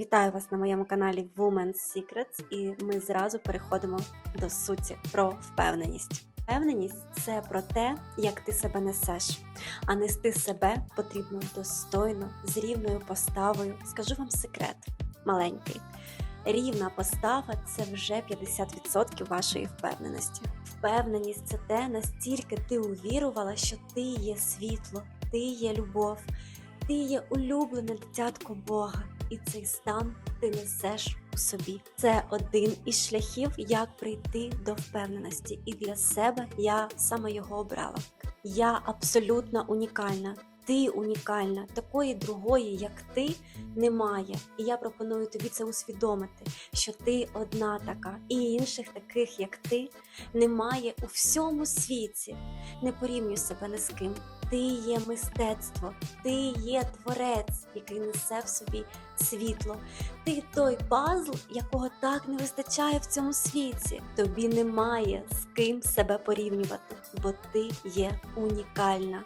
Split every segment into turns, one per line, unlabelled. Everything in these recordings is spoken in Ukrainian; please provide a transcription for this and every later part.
Вітаю вас на моєму каналі Women's Secrets, і ми зразу переходимо до суті про впевненість. Впевненість це про те, як ти себе несеш, а нести себе потрібно достойно, з рівною поставою. Скажу вам секрет маленький. Рівна постава це вже 50% вашої впевненості. Впевненість це те, настільки ти увірувала, що ти є світло, ти є любов, ти є улюблене дитятко Бога, і цей стан ти несеш у собі. Це один із шляхів, як прийти до впевненості. І для себе я саме його обрала. Я абсолютно унікальна. Ти унікальна, такої другої, як ти, немає. І я пропоную тобі це усвідомити, що ти одна така, і інших таких, як ти, немає у всьому світі. Не порівнюй себе ні з ким. Ти є мистецтво, ти є творець, який несе в собі світло. Ти той пазл, якого так не вистачає в цьому світі. Тобі немає з ким себе порівнювати, бо ти є унікальна.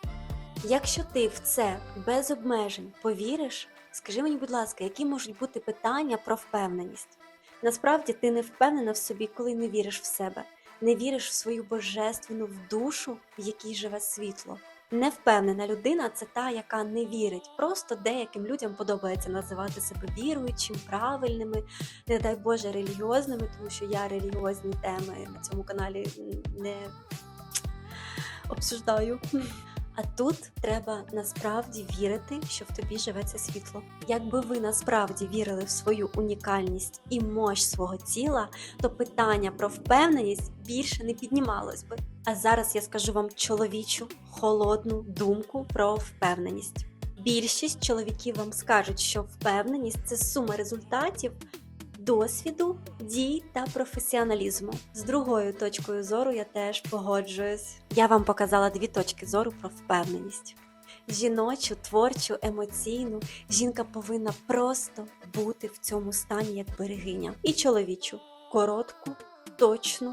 Якщо ти в це без обмежень повіриш, скажи мені, будь ласка, які можуть бути питання про впевненість? Насправді ти не впевнена в собі, коли не віриш в себе, не віриш в свою божественну в душу, в якій живе світло. Невпевнена людина це та, яка не вірить. Просто деяким людям подобається називати себе віруючим, правильними, не дай Боже, релігіозними, тому що я релігіозні теми на цьому каналі не обсуждаю. А тут треба насправді вірити, що в тобі живе це світло. Якби ви насправді вірили в свою унікальність і мощ свого тіла, то питання про впевненість більше не піднімалось би. А зараз я скажу вам чоловічу холодну думку про впевненість. Більшість чоловіків вам скажуть, що впевненість це сума результатів. Досвіду, дій та професіоналізму. З другою точкою зору я теж погоджуюсь. Я вам показала дві точки зору про впевненість. Жіночу, творчу, емоційну жінка повинна просто бути в цьому стані як берегиня. І чоловічу коротку, точну,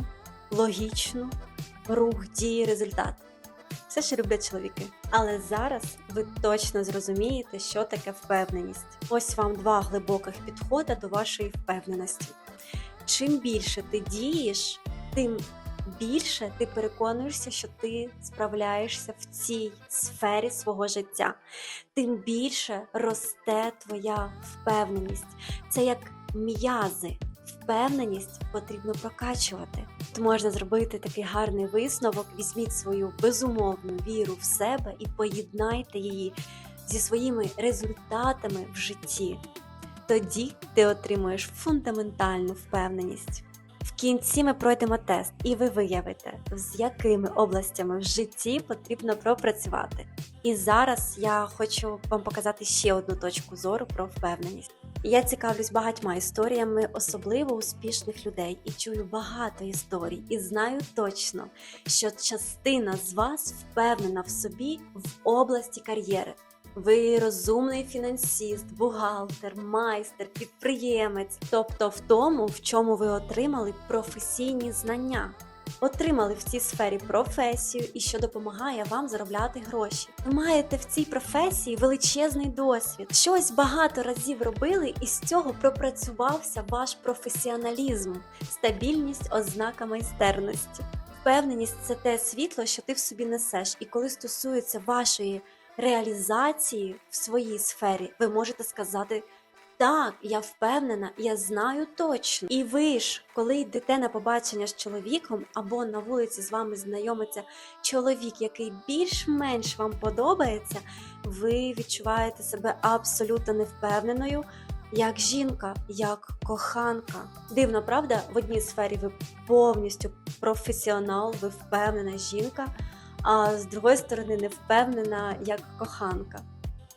логічну, рух, дії, результат. Все ще люблять чоловіки. Але зараз ви точно зрозумієте, що таке впевненість. Ось вам два глибоких підходи до вашої впевненості. Чим більше ти дієш, тим більше ти переконуєшся, що ти справляєшся в цій сфері свого життя, тим більше росте твоя впевненість. Це як м'язи. Впевненість потрібно прокачувати. То можна зробити такий гарний висновок. Візьміть свою безумовну віру в себе і поєднайте її зі своїми результатами в житті. Тоді ти отримуєш фундаментальну впевненість. В кінці ми пройдемо тест, і ви виявите, з якими областями в житті потрібно пропрацювати. І зараз я хочу вам показати ще одну точку зору про впевненість. Я цікавлюсь багатьма історіями, особливо успішних людей, і чую багато історій, і знаю точно, що частина з вас впевнена в собі в області кар'єри. Ви розумний фінансіст, бухгалтер, майстер, підприємець, тобто в тому, в чому ви отримали професійні знання. Отримали в цій сфері професію і що допомагає вам заробляти гроші. Ви маєте в цій професії величезний досвід. Щось багато разів робили, і з цього пропрацювався ваш професіоналізм, стабільність, ознака майстерності. Впевненість це те світло, що ти в собі несеш. І коли стосується вашої реалізації в своїй сфері, ви можете сказати. Так, я впевнена, я знаю точно. І ви ж, коли йдете на побачення з чоловіком або на вулиці з вами знайомиться чоловік, який більш-менш вам подобається, ви відчуваєте себе абсолютно невпевненою, як жінка, як коханка. Дивно, правда? В одній сфері ви повністю професіонал, ви впевнена жінка, а з другої сторони, не впевнена як коханка.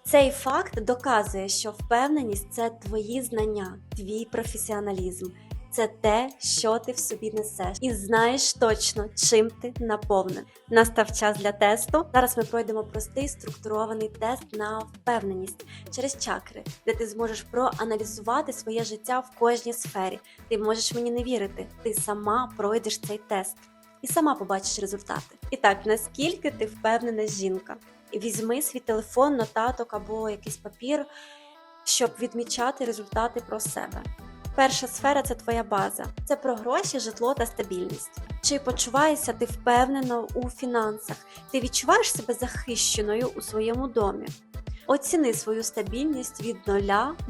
Цей факт доказує, що впевненість це твої знання, твій професіоналізм, це те, що ти в собі несеш, і знаєш точно, чим ти наповнений. Настав час для тесту. Зараз ми пройдемо простий структурований тест на впевненість через чакри, де ти зможеш проаналізувати своє життя в кожній сфері. Ти можеш мені не вірити, ти сама пройдеш цей тест і сама побачиш результати. І так, наскільки ти впевнена жінка? Візьми свій телефон, нотаток або якийсь папір щоб відмічати результати про себе. Перша сфера це твоя база. Це про гроші, житло та стабільність. Чи почуваєшся ти впевнено у фінансах? Ти відчуваєш себе захищеною у своєму домі? Оціни свою стабільність від 0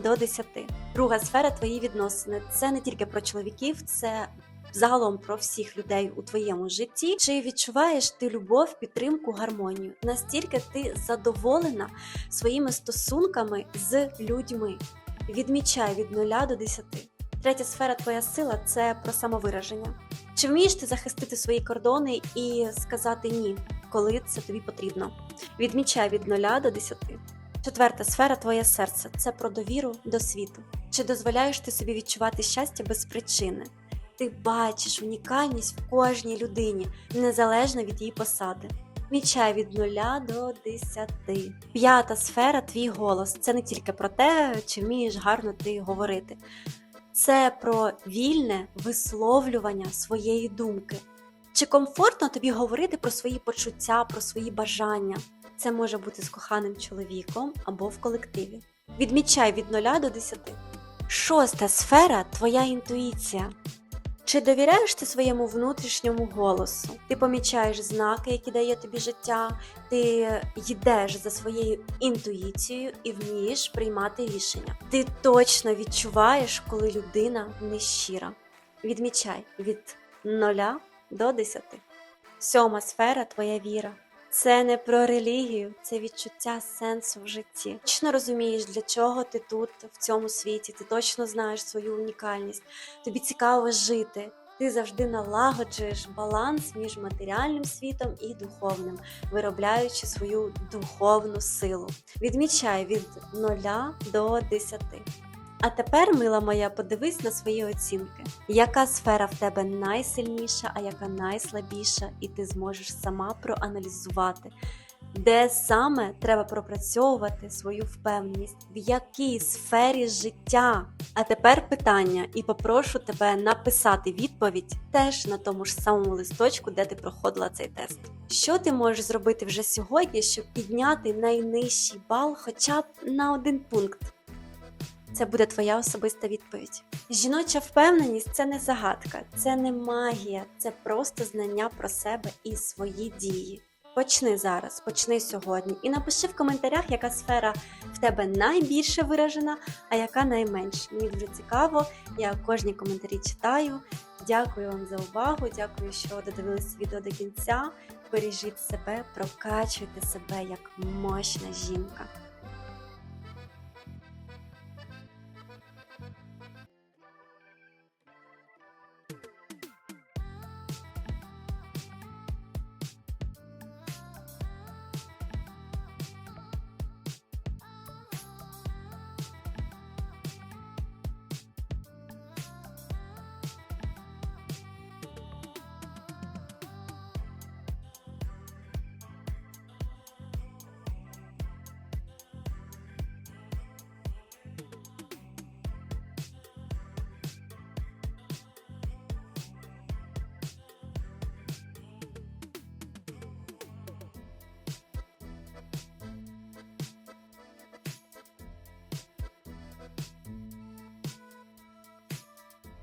до 10. Друга сфера твої відносини. Це не тільки про чоловіків, це загалом про всіх людей у твоєму житті. Чи відчуваєш ти любов, підтримку, гармонію? Настільки ти задоволена своїми стосунками з людьми? Відмічай від 0 до 10. Третя сфера твоя сила це про самовираження. Чи вмієш ти захистити свої кордони і сказати ні, коли це тобі потрібно? Відмічай від 0 до 10. Четверта сфера твоє серце це про довіру до світу. Чи дозволяєш ти собі відчувати щастя без причини? Ти бачиш унікальність в кожній людині, незалежно від її посади. Відмічай від 0 до 10. П'ята сфера твій голос. Це не тільки про те, чи вмієш гарно ти говорити. Це про вільне висловлювання своєї думки. Чи комфортно тобі говорити про свої почуття, про свої бажання? Це може бути з коханим чоловіком або в колективі. Відмічай від 0 до 10. Шоста сфера твоя інтуїція. Чи довіряєш ти своєму внутрішньому голосу? Ти помічаєш знаки, які дає тобі життя, ти йдеш за своєю інтуїцією і вмієш приймати рішення. Ти точно відчуваєш, коли людина нещира. Відмічай від 0 до 10. Сьома сфера твоя віра. Це не про релігію, це відчуття сенсу в житті. Точно розумієш, для чого ти тут, в цьому світі, ти точно знаєш свою унікальність, тобі цікаво жити. Ти завжди налагоджуєш баланс між матеріальним світом і духовним, виробляючи свою духовну силу. Відмічай від 0 до 10. А тепер, мила моя, подивись на свої оцінки. Яка сфера в тебе найсильніша, а яка найслабіша, і ти зможеш сама проаналізувати, де саме треба пропрацьовувати свою впевненість, в якій сфері життя. А тепер питання, і попрошу тебе написати відповідь теж на тому ж самому листочку, де ти проходила цей тест. Що ти можеш зробити вже сьогодні, щоб підняти найнижчий бал хоча б на один пункт? Це буде твоя особиста відповідь. Жіноча впевненість це не загадка, це не магія, це просто знання про себе і свої дії. Почни зараз, почни сьогодні і напиши в коментарях, яка сфера в тебе найбільше виражена, а яка найменш. Мені дуже цікаво, я кожні коментарі читаю. Дякую вам за увагу, дякую, що додивилися відео до кінця. Бережіть себе, прокачуйте себе як мощна жінка.